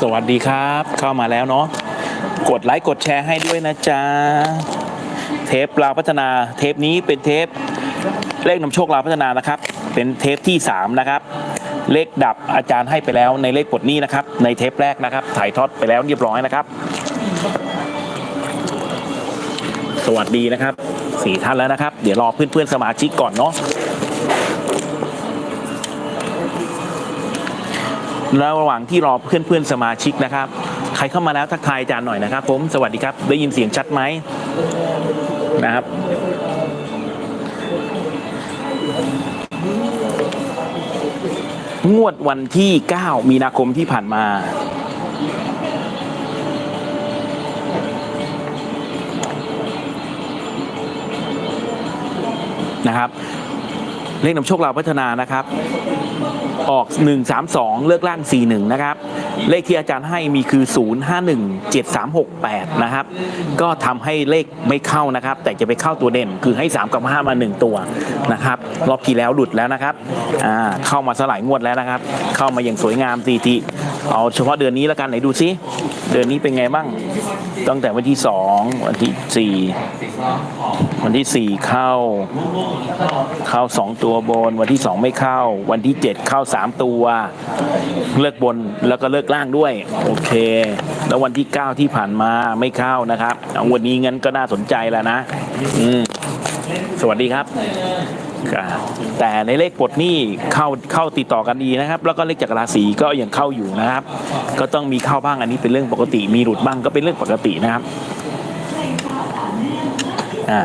สวัสดีครับ เข้ามาแล้วเนาะกดไลค์กดแชร์ให้ด้วยนะจ๊ะ เทปลาวพัฒนาเทปนี้เป็นเทปเลขนำโชคลาวพัฒนานะครับ เป็นเทปที่ 3 นะครับ เลขดับอาจารย์ให้ไปแล้วในเลขปลดหนี้นะครับ ในเทปแรกนะครับ ถ่ายทอดไปแล้วเรียบร้อยนะครับ สวัสดีนะครับสี่ท่านแล้วนะครับ เดี๋ยวรอเพื่อนๆสมาชิกก่อนเนาะ แล้วระหว่างที่รอเพื่อนๆสมาชิกนะครับ ใครเข้ามาแล้วทักทายอาจารย์หน่อยนะครับ ผมสวัสดีครับ ได้ยินเสียงชัดไหมนะครับงวดวันที่ 9 มีนาคมที่ผ่านมา นะครับ เลขนำโชคเราพัฒนานะครับ ออก 132 เลือกล่าง 41 นะครับ เลขที่อาจารย์ให้มีคือ 051738 นะครับ ก็ทำให้เลขไม่เข้านะครับ แต่จะไปเข้าตัวเด่นคือให้ 3 กับ 5 มา 1 ตัวนะครับ รอบที่แล้วหลุดแล้วนะครับอ่าเข้ามาสลายงวดแล้วนะครับ เข้ามาอย่างสวยงามทีทีเอาเฉพาะเดือนนี้แล้วกันไหนดูซิ เดือนนี้เป็นไงบ้าง ตั้งแต่วันที่2วันที่4วันที่4เข้า เข้า2ตัวบน วันที่2ไม่เข้า วันที่7เข้า3ตัว เลิกบนแล้วก็เลิกล่างด้วย โอเค แล้ววันที่9ที่ผ่านมาไม่เข้านะครับวันนี้งั้นก็น่าสนใจแล้วนะ อืมสวัสดีครับ แต่ในเลขปลดหนี้เข้าเข้าติดต่อกันดีนะครับ แล้วก็เลขจากราศีก็ยังเข้าอยู่นะครับ ก็ต้องมีเข้าบ้างอันนี้เป็นเรื่องปกติ มีหลุดบ้างก็เป็นเรื่องปกตินะครับอ่า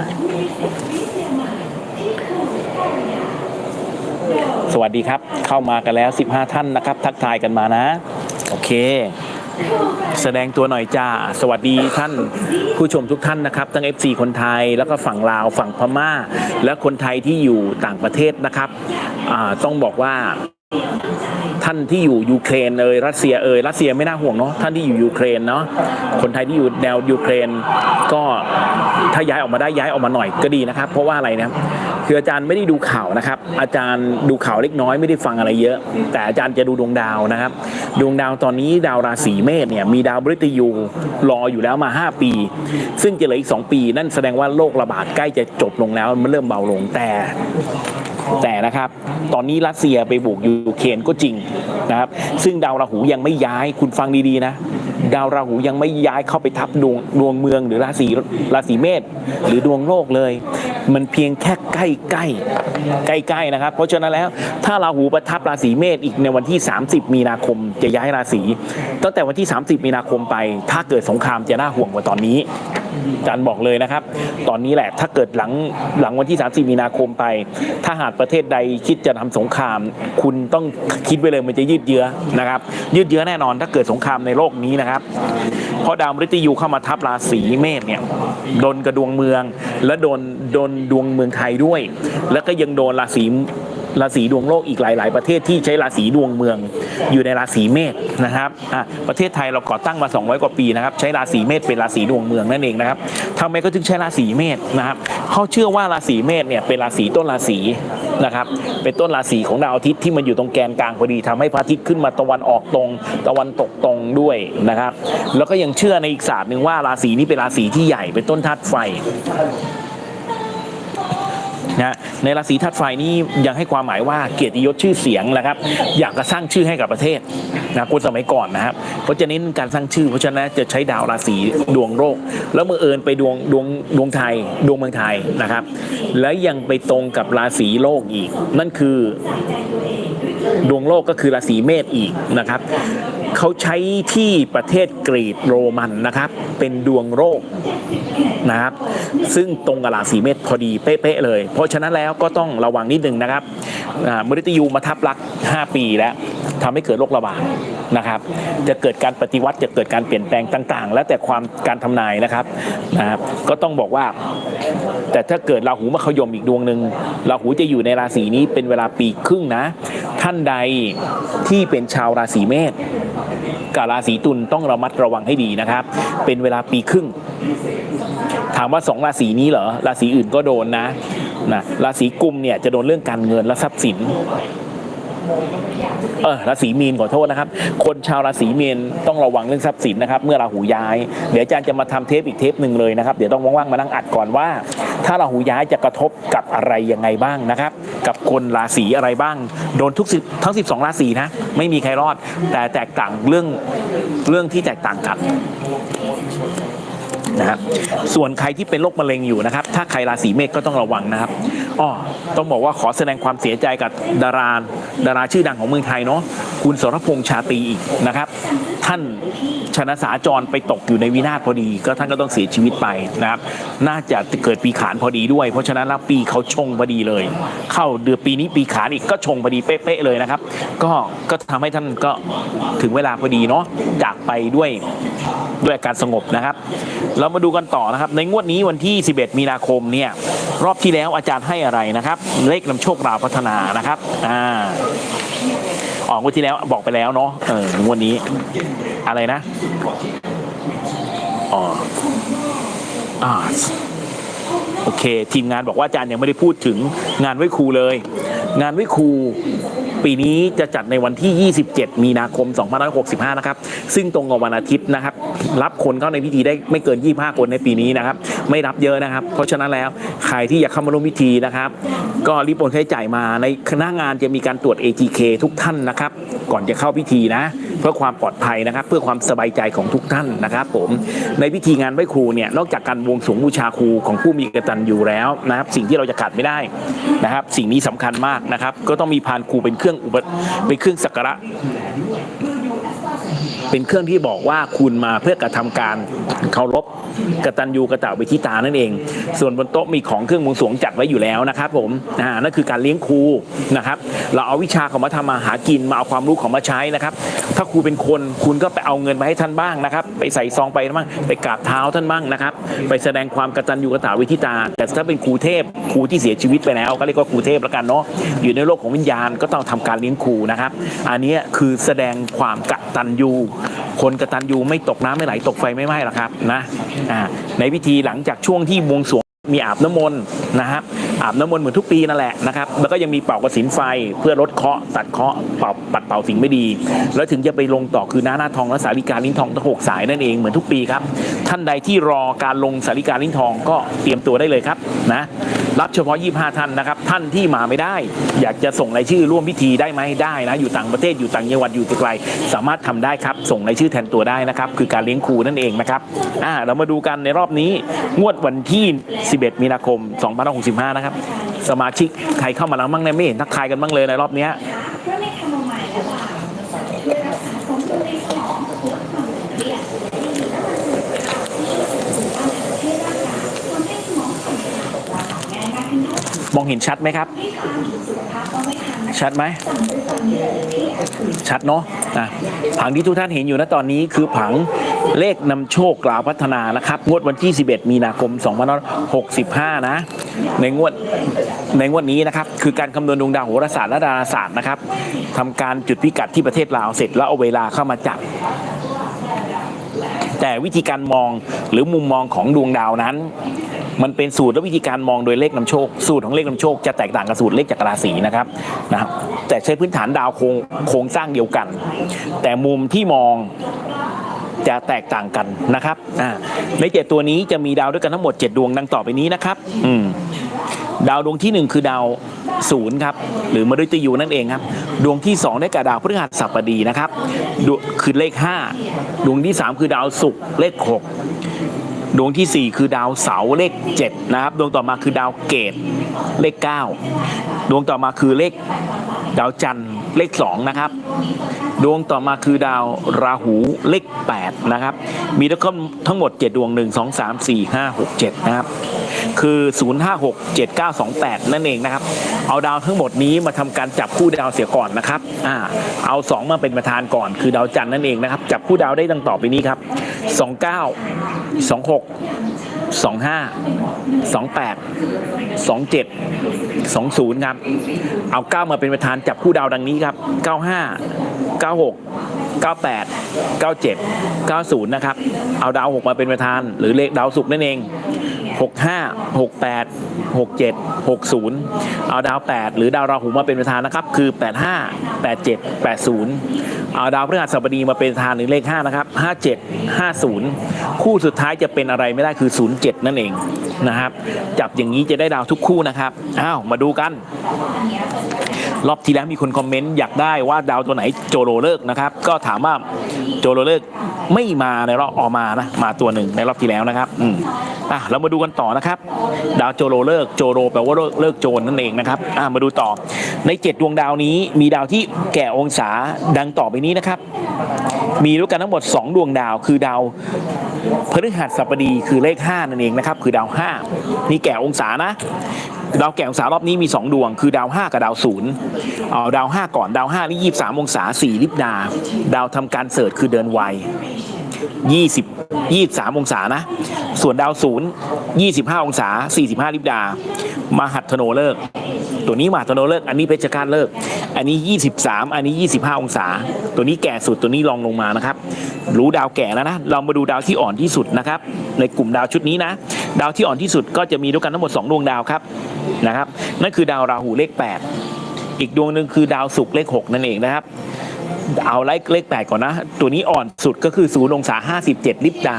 สวัสดีครับ เข้ามากันแล้ว 15 ท่านนะครับ ทักทายกันมานะ โอเค แสดงตัวหน่อยจ้า สวัสดีท่านผู้ชมทุกท่านนะครับ ทั้ง FC คนไทยแล้วก็ฝั่งลาวฝั่งพม่า และคนไทยที่อยู่ต่างประเทศนะครับต้องบอกว่าท่านที่อยู่ยูเครนเอยรัสเซียเอยรัสเซียไม่น่าห่วงเนาะท่านที่อยู่ยูเครนเนาะคนไทยที่อยู่แนวยูเครนก็ถ้าย้ายออกมาได้ย้ายออกมาหน่อยก็ดีนะครับ เพราะว่าอะไรนะ คืออาจารย์ไม่ได้ดูข่าวนะครับ อาจารย์ดูข่าวเล็กน้อยไม่ได้ฟังอะไรเยอะ แต่อาจารย์จะดูดวงดาวนะครับ ดวงดาวตอนนี้ดาวราศีเมษเนี่ยมีดาวบริตยูรออยู่แล้วมา 5 ปี ซึ่งจะเหลืออีก 2 ปี นั่นแสดงว่าโรคระบาดใกล้จะจบลงแล้วมันเริ่มเบาลงแต่ แต่นะครับตอนนี้รัสเซียไปบุกยูเครนก็จริงนะครับ ซึ่งดาวราหูยังไม่ย้ายคุณฟังดีๆนะดาวราหูยังไม่ย้ายเข้าไปทับดวงดวงเมืองหรือราศีราศีเมษหรือดวงโลกเลย มันเพียงแค่ใกล้ใกล้ใกล้ใกล้ๆนะครับ เพราะฉะนั้นแล้วถ้าราหูประทับราศีเมษอีกในวันที่ 30 มีนาคมจะย้ายราศีตั้งแต่วันที่ 30 มีนาคมไป ถ้าเกิดสงครามจะน่าห่วงกว่าตอนนี้ จารย์บอกเลยนะครับ ตอนนี้แหละถ้าเกิดหลังหลังวันที่ 30 มีนาคมไป ถ้าหากประเทศใดคิดจะทำสงคราม คุณต้องคิดไว้เลยมันจะยืดเยื้อนะครับ ยืดเยื้อแน่นอนถ้าเกิดสงครามในโลกนี้นะครับ เพราะดาวมฤตยูเข้ามาทับราศีเมษเนี่ยโดนกระดวงเมือง และโดนโดนดวงเมืองไทยด้วย แล้วก็ยังโดนราศี ราศีดวงโลกอีกหลาย ๆ ประเทศที่ใช้ราศีดวงเมืองอยู่ในราศีเมษนะครับอะประเทศไทยเราก่อตั้งมา 200 กว่าปีนะครับใช้ราศีเมษเป็นราศีดวงเมืองนั่นเองนะครับทำไมก็ถึงใช้ราศีเมษนะครับเขาเชื่อว่าราศีเมษเนี่ยเป็นราศีต้นราศีนะครับเป็นต้นราศีของดาวอาทิตย์ที่มันอยู่ตรงแกนกลางพอดีทำให้พระอาทิตย์ขึ้นมาตะวันออกตรง ตะวันตกตรงด้วยนะครับ แล้วก็ยังเชื่อในอีกศาสตร์หนึ่งว่าราศีนี้เป็นราศีที่ใหญ่เป็นต้นธาตุไฟ นะในราศีธาตุไฟนี่ยังให้ความหมายว่าเกียรติยศชื่อเสียงนะครับ อยากจะสร้างชื่อให้กับประเทศนะคนสมัยก่อนนะครับเพราะจะเน้นการสร้างชื่อเพราะฉะนั้นจะใช้ดาวราศีดวงโรค แล้วมือเอิญไปดวงดวงดวงไทยดวงเมืองไทยนะครับ แล้วยังไปตรงกับราศีโลกอีก นั่นคือดวงโลกก็คือราศีเมษอีกนะครับ เขาใช้ที่ประเทศกรีกโรมันนะครับ เป็นดวงโรคนะครับ ซึ่งตรงกับราศีเมษพอดีเป๊ะๆเลย เพราะฉะนั้นแล้วก็ต้องระวังนิดนึงนะครับมฤตยูมาทับลัก 5 ปีแล้วทำให้เกิดโรคระบาดนะครับ จะเกิดการปฏิวัติจะเกิดการเปลี่ยนแปลงต่าง ๆ แล้วแต่ความการทำนายนะครับนะครับ ก็ต้องบอกว่า แต่ถ้าเกิดราหูมาขยมอีกดวงหนึ่งราหูจะอยู่ในราศีนี้เป็นเวลาปีครึ่งนะ ท่านใดที่เป็นชาวราศีเมษกับราศีตุลต้องระมัดระวังให้ดีนะครับ เป็นเวลาปีครึ่ง ถามว่าสองราศีนี้เหรอราศีอื่นก็โดนนะนะราศีกุมเนี่ยจะโดนเรื่องการเงินและทรัพย์สิน เออราศีมีนขอโทษนะครับ คนชาวราศีมีนต้องระวังเรื่องทรัพย์สินนะครับ เมื่อราหูย้าย เดี๋ยวอาจารย์จะมาทำเทปอีกเทปหนึ่งเลยนะครับ เดี๋ยวต้องว่างๆมานั่งอัดก่อนว่า ถ้าราหูย้ายจะกระทบกับอะไรยังไงบ้างนะครับ กับคนราศีอะไรบ้าง โดนทุกสิบทั้ง 12 ราศีนะ ไม่มีใครรอด แต่แตกต่างเรื่องเรื่องที่แตกต่างกันนะครับส่วนใครที่เป็นโรคมะเร็งอยู่นะครับ ถ้าใครราศีเมษก็ต้องระวังนะครับอ้อต้องบอกว่าขอแสดงความเสียใจกับดาราดาราชื่อดังของเมืองไทยเนาะคุณสรพงษ์ชาตรีอีกนะครับ ท่านชนะสาจรไปตกอยู่ในวินาศพอดี ก็ท่านก็ต้องเสียชีวิตไปนะครับ น่าจะเกิดปีขานพอดีด้วย เพราะฉะนั้นแล้วปีเขาชงพอดีเลย เข้าเดือนปีนี้ปีขานอีกก็ชงพอดีเป๊ะๆเลยนะครับ ก็ก็ทำให้ท่านก็ถึงเวลาพอดีเนาะจากไปด้วยด้วยการสงบนะครับ เรามาดูกันต่อนะครับ ในงวดนี้วันที่ 11 มีนาคมเนี่ยรอบที่แล้วอาจารย์ให้อะไรนะครับ เลขนำโชคราวพัฒนานะครับอ่าออกวันที่แล้วบอกไปแล้วเนาะเอองวดนี้อะไรนะอ๋ออ่าโอเค ทีมงานบอกว่าอาจารย์ยังไม่ได้พูดถึงงานไว้ครูเลย งานไว้ครู ปีนี้จะจัดในวันที่ 27 มีนาคม 2565 นะครับ ซึ่งตรงกับวันอาทิตย์นะครับ รับคนเข้าในพิธีได้ไม่เกิน 25 คนในปีนี้นะครับ ไม่รับเยอะนะครับ เพราะฉะนั้นแล้วใครที่อยากเข้ามาร่วมพิธีนะครับ ก็รีบโอนค่าใช้จ่ายมาในคณะงานจะมีการตรวจ ATK ทุกท่านนะครับ ก่อนจะเข้าพิธีนะ เพื่อความปลอดภัยนะครับ เพื่อความสบายใจของทุกท่านนะครับ ผมในพิธีงานไหว้ครูเนี่ยนอกจากการบวงสรวงบูชาครูของผู้มีกตัญญูแล้วนะครับ สิ่งที่เราจะขาดไม่ได้นะครับ สิ่งนี้สำคัญมากนะครับ ก็ต้องมีพานครูเป็นเครื่องอุปเป็นเครื่องสักการะ เป็นเครื่องที่บอกว่าคุณมาเพื่อกระทำการเคารพกตัญญูกตเวทิตานั่นเอง ส่วนบนโต๊ะมีของเครื่องบวงสวงจัดไว้อยู่แล้วนะครับผมอ่านั่นคือการเลี้ยงครูนะครับ เราเอาวิชาของมาทำมาหากินมาเอาความรู้ของมาใช้นะครับ ถ้าครูเป็นคนคุณก็ไปเอาเงินมาให้ท่านบ้างนะครับ ไปใส่ซองไปบ้างไปกราบเท้าท่านบ้างนะครับ ไปแสดงความกตัญญูกตเวทิตา แต่ถ้าเป็นครูเทพครูที่เสียชีวิตไปแล้ว ก็เรียกว่าครูเทพแล้วกันเนาะอยู่ในโลกของวิญญาณก็ต้องทำการเลี้ยงครูนะครับ อันนี้คือแสดงความกตัญญูคนกระตันยูไม่ตกน้ำไม่ไหลตกไฟไม่ไหม้หรอกครับนะในพิธีหลังจากช่วงที่บวงสวง มีอาบน้ำมนต์นะครับอาบน้ำมนต์เหมือนทุกปีนั่นแหละนะครับแล้วก็ยังมีเป่ากระสินไฟเพื่อลดเคราะห์ตัดเคราะห์เป่าปัดเป่าสิ่งไม่ดี แล้วถึงจะไปลงต่อคือหน้าหน้าทองและสาริกาลิ้นทองทั้งหกสายนั่นเองเหมือนทุกปีครับ ท่านใดที่รอการลงสาริกาลิ้นทองก็เตรียมตัวได้เลยครับนะรับเฉพาะ 25 ท่านนะครับ ท่านที่มาไม่ได้ อยากจะส่งรายชื่อร่วมพิธีได้ไหมได้นะ อยู่ต่างประเทศอยู่ต่างจังหวัดอยู่ไกล สามารถทำได้ครับ ส่งรายชื่อแทนตัวได้นะครับ คือการเลี้ยงครูนั่นเองนะครับอ่าเรามาดูกันในรอบนี้งวดวันที่11 มีนาคม 2565 นะครับ สมาชิกใครเข้ามาแล้วมั่งเนี่ยไม่เห็นทักทายกันบ้างเลยในรอบเนี้ยมองเห็นชัดไหมครับ ชัดไหมชัดเนาะอะผังที่ทุกท่านเห็นอยู่ณตอนนี้คือผังเลขนำโชคกล่าวพัฒนานะครับ งวดวันที่ 11 มีนาคม 2565 นะ ในงวดในงวดนี้นะครับ คือการคำนวณดวงดาวโหราศาสตร์และดาราศาสตร์นะครับทำการจุดพิกัดที่ประเทศลาวเสร็จแล้วเอาเวลาเข้ามาจับแต่วิธีการมองหรือมุมมองของดวงดาวนั้น มันเป็นสูตรและวิธีการมองโดยเลขนำโชค สูตรของเลขนำโชคจะแตกต่างกับสูตรเลขจักราศีนะครับนะครับแต่ใช้พื้นฐานดาวโครงโครงสร้างเดียวกัน แต่มุมที่มองจะแตกต่างกันนะครับในเจ็ดตัวนี้จะมีดาวด้วยกันทั้งหมด 7 ดวงดังต่อไปนี้นะครับอืดาวดวงที่หนึ่งคือดาวศูนย์ครับหรือมฤตยูนั่นเองครับ ดวงที่สองได้แก่ดาวพฤหัสบดีนะครับคือเลข 5 ดวงที่สามคือดาวศุกร์เลข 6 ดวงทีสี่ 4 คือดาวเสาร์เลข7นะครับ ดวงต่อมาคือดาวเกตเลข 9 ดวงต่อมาคือเลขดาวจันทร์เลข 2 นะครับ ดวงต่อมาคือดาวราหูเลข 8 นะครับ มีทั้งทั้งหมด 7 ดวง 1 2 3 4 5 6 7 นะครับ คือ 056 7928 นั่นเองนะครับ เอาดาวทั้งหมดนี้มาทำการจับคู่ดาวเสียก่อนนะครับอ่าเอา 2 มาเป็นประธานก่อน คือดาวจันทร์นั่นเองนะครับ จับคู่ดาวได้ดังต่อไปนี้ครับ 29 26 25 28 27 20 ครับ เอา 9 มาเป็นประธานจับคู่ดาวดังนี้ครับ 95 96 98 97 90 นะครับ เอาดาว 6 มาเป็นประธาน หรือเลขดาวศุกร์นั่นเอง 65 68 67 60 เอาดาว 8 หรือดาวราหูมาเป็นประธานนะครับ คือ 85 87 80 เอาดาวพฤหัสบดีมาเป็นประธานหรือเลข 5 นะครับ 57 50 คู่สุดท้ายจะเป็นอะไรไม่ได้คือ 07 นั่นเองนะครับ จับอย่างนี้จะได้ดาวทุกคู่นะครับ อ้าว มาดูกัน รอบที่แล้วมีคนคอมเมนต์อยากได้ว่าดาวตัวไหนโจโรเลิกนะครับ ก็ถามว่าโจโรเลิกไม่มาในรอบออกมานะ มาตัวหนึ่งในรอบที่แล้วนะครับ อืม อะเรามาดูกันต่อนะครับ ดาวโจโรเลิกโจโรแปลว่าเลิกเลิกโจรนั่นเองนะครับอะมาดูต่อในเจ็ดดวงดาวนี้มีดาวที่แก่องศาดังต่อไปนี้นะครับ มีด้วยกันทั้งหมด 2 ดวงดาวคือดาวพฤหัสบดีคือเลข 5 นั่นเองนะครับ คือดาว 5 นี่แก่องศานะดาวแก่องศารอบนี้มี 2 ดวง คือดาว 5 กับดาวศูนย์เอาดาว 5 ก่อนดาว5นี่23 องศา4ลิบดา ดาวทำการเสิร์ชคือเดินไว 20 23 องศานะ ส่วนดาวศูนย์ 25 องศา 45 ลิบดา มาหัดธโนเลิก ตัวนี้มหาธโนเลิก อันนี้เพชรฆาตเลิก อันนี้ 23 อันนี้ 25 องศา ตัวนี้แก่สุดตัวนี้ลองลงมานะครับ รู้ดาวแก่แล้วนะ เรามาดูดาวที่อ่อนที่สุดนะครับ ในกลุ่มดาวชุดนี้นะ ดาวที่อ่อนที่สุดก็จะมีด้วยกันทั้งหมด 2 ดวงดาวครับ นะครับ นั่นคือดาวราหูเลข 8 อีกดวงหนึ่งคือดาวศุกร์เลข 6 นั่นเองนะครับ เอาไล่เลขแปดก่อนนะ ตัวนี้อ่อนสุดก็คือศูนย์องศา57ลิบดา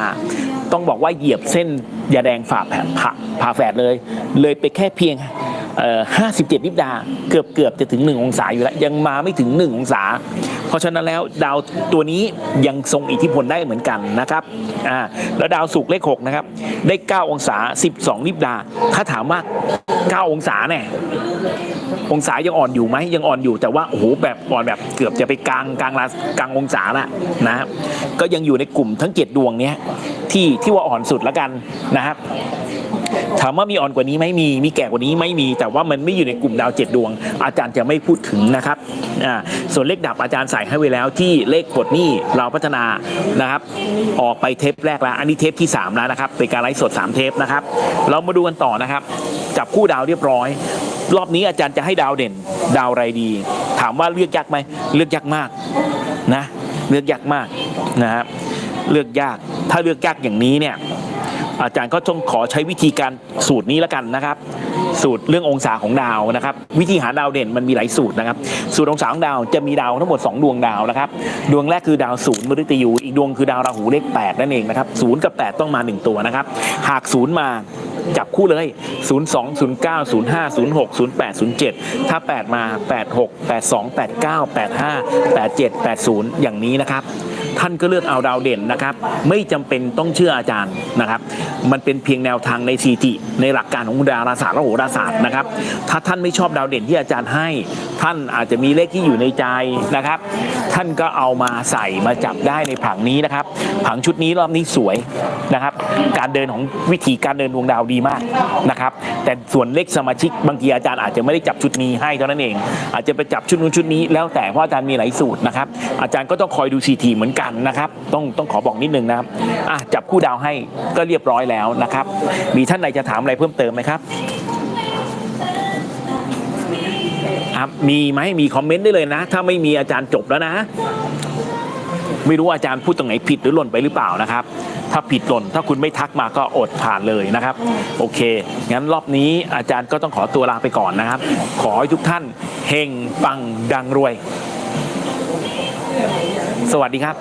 ต้องบอกว่าเหยียบเส้นยาแดงฝ่าแผลผ่าผ่าแฝดเลย เลยไปแค่เพียง เอ่อ57ลิบดา เกือบเกือบจะถึง 1 องศาอยู่แล้ว ยังมาไม่ถึง 1 องศา เพราะฉะนั้นแล้วดาวตัวนี้ยังทรงอิทธิพลได้เหมือนกันนะครับอ่าแล้วดาวศุกร์เลข6นะครับ ได้ 9 องศา 12ลิบดา ถ้าถามว่า 9 องศาเนี่ยองศายังอ่อนอยู่ไหมยังอ่อนอยู่แต่ว่าโอ้โหแบบอ่อนแบบเกือบจะไปกลางกลางลากลางองศาละนะครับก็ยังอยู่ในกลุ่มทั้งเจ็ดดวงเนี้ยที่ที่ว่าอ่อนสุดแล้วกันนะครับ ถามว่ามีอ่อนกว่านี้ไหมมีมีแก่กว่านี้ไม่มี แต่ว่ามันไม่อยู่ในกลุ่มดาวเจ็ดดวง อาจารย์จะไม่พูดถึงนะครับอ่าส่วนเลขดับอาจารย์ใส่ให้ไว้แล้วที่เลขกดหนี้เราพัฒนานะครับ ออกไปเทปแรกแล้ว อันนี้เทปที่ 3 แล้วนะครับเป็นการไลฟ์สด 3 เทปนะครับ เรามาดูกันต่อนะครับ จับคู่ดาวเรียบร้อย รอบนี้อาจารย์จะให้ดาวเด่น ดาวอะไรดี ถามว่าเลือกยากไหมเลือกยากมากนะเลือกยากมากนะครับเลือกยากถ้าเลือกยากอย่างนี้เนี่ย อาจารย์ก็ต้องขอใช้วิธีการสูตรนี้แล้วกันนะครับ สูตรเรื่ององศาของดาวนะครับ วิธีหาดาวเด่นมันมีหลายสูตรนะครับ สูตรองศาของดาวจะมีดาวทั้งหมด 2 ดวงดาวนะครับ ดวงแรกคือดาวศูนย์มฤตยู อีกดวงคือดาวราหูเลข8นั่นเองนะครับศูนย์กับ 8 ต้องมา 1 ตัวนะครับ หากศูนย์มาจับคู่เลย 0 2 0 9 0 5 0 6 0 8 0 7 ถ้า 8 มา 8 6 8 2 8 9 8 5 8 7 8 0 อย่างนี้นะครับ ท่านก็เลือกเอาดาวเด่นนะครับ ไม่จำเป็นต้องเชื่ออาจารย์นะครับ มันเป็นเพียงแนวทางในสีติในหลักการของดาราศาสตร์และโหราศาสตร์นะครับ ถ้าท่านไม่ชอบดาวเด่นที่อาจารย์ให้ ท่านอาจจะมีเลขที่อยู่ในใจนะครับ ท่านก็เอามาใส่มาจับได้ในผังนี้นะครับ ผังชุดนี้รอบนี้สวยนะครับ การเดินของวิธีการเดินดวงดาวดีมากนะครับ แต่ส่วนเลขสมาชิกบางทีอาจารย์อาจจะไม่ได้จับชุดนี้ให้เท่านั้นเอง อาจจะไปจับชุดนู้นชุดนี้แล้วแต่เพราะอาจารย์มีหลายสูตรนะครับ อาจารย์ก็ต้องคอยดูซีทีเหมือนกันนนะครับ ต้องต้องขอบอกนิดนึงนะครับอะจับคู่ดาวให้ก็เรียบร้อยแล้วนะครับ มีท่านใดจะถามอะไรเพิ่มเติมไหมครับครับมีไหมมีคอมเมนต์ได้เลยนะ ถ้าไม่มีอาจารย์จบแล้วนะ ไม่รู้อาจารย์พูดตรงไหนผิดหรือหล่นไปหรือเปล่านะครับ ถ้าผิดหล่นถ้าคุณไม่ทักมาก็อดผ่านเลยนะครับ โอเค งั้นรอบนี้อาจารย์ก็ต้องขอตัวลาไปก่อนนะครับ ขอให้ทุกท่านเฮงปังดังรวย สวัสดีครับ